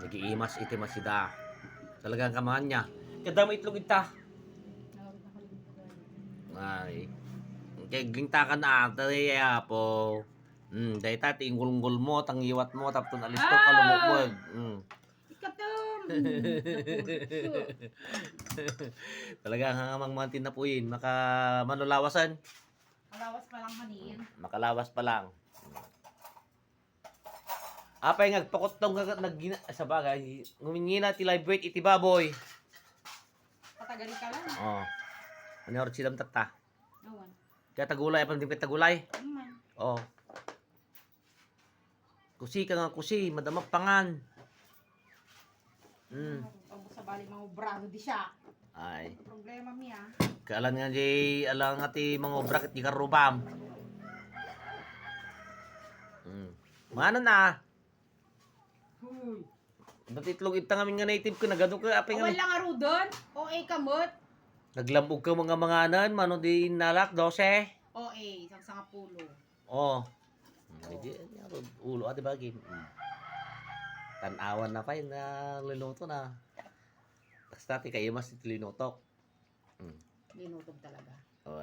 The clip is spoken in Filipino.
Nagiimas iti masida. Talagang kamahan niya. Kada mo itlog ita. Ay. Kaya glinta ka na ata ya po. Hmm, dahil tati ingulunggol mo, tangiwat mo, tapos alis to Ah! kalumok mo. Hmm. Ikatom! Talagang hangamang mantin na po yun. Maka manulawasan. Alawas pa lang kanin. Makalawas pa lang. Apay ngagpakot tong nag nag sa bagay. Ngumingina ti live weight iti baboy. Patagali ka lang. Oh. Ano oras silang tata? Awan. Kaya tagulay pa din tagulay. Aman. Oh. Kusi ka nga kusi, madamak pangan. Hmm. Pag sa bali mga brado di siya. Ay. Problema mi ah. Kaalan nga di alang nga ti mga obra ket di karubam. Hmm. Mana na? Huy. Ba't itlog ita nga nga native ko nagano ka apay nga. Awan lang aro doon. O A kamot. Naglambog ka mga mga anan, mano di nalak, 12. O A. Sang sanga pulo. Oh. Hindi, ulo ate bagi. Hmm. Tanawan na pa yun na luluto na. Tapos dati kayo mas ito linutok. Hmm. Linutog talaga. Oh,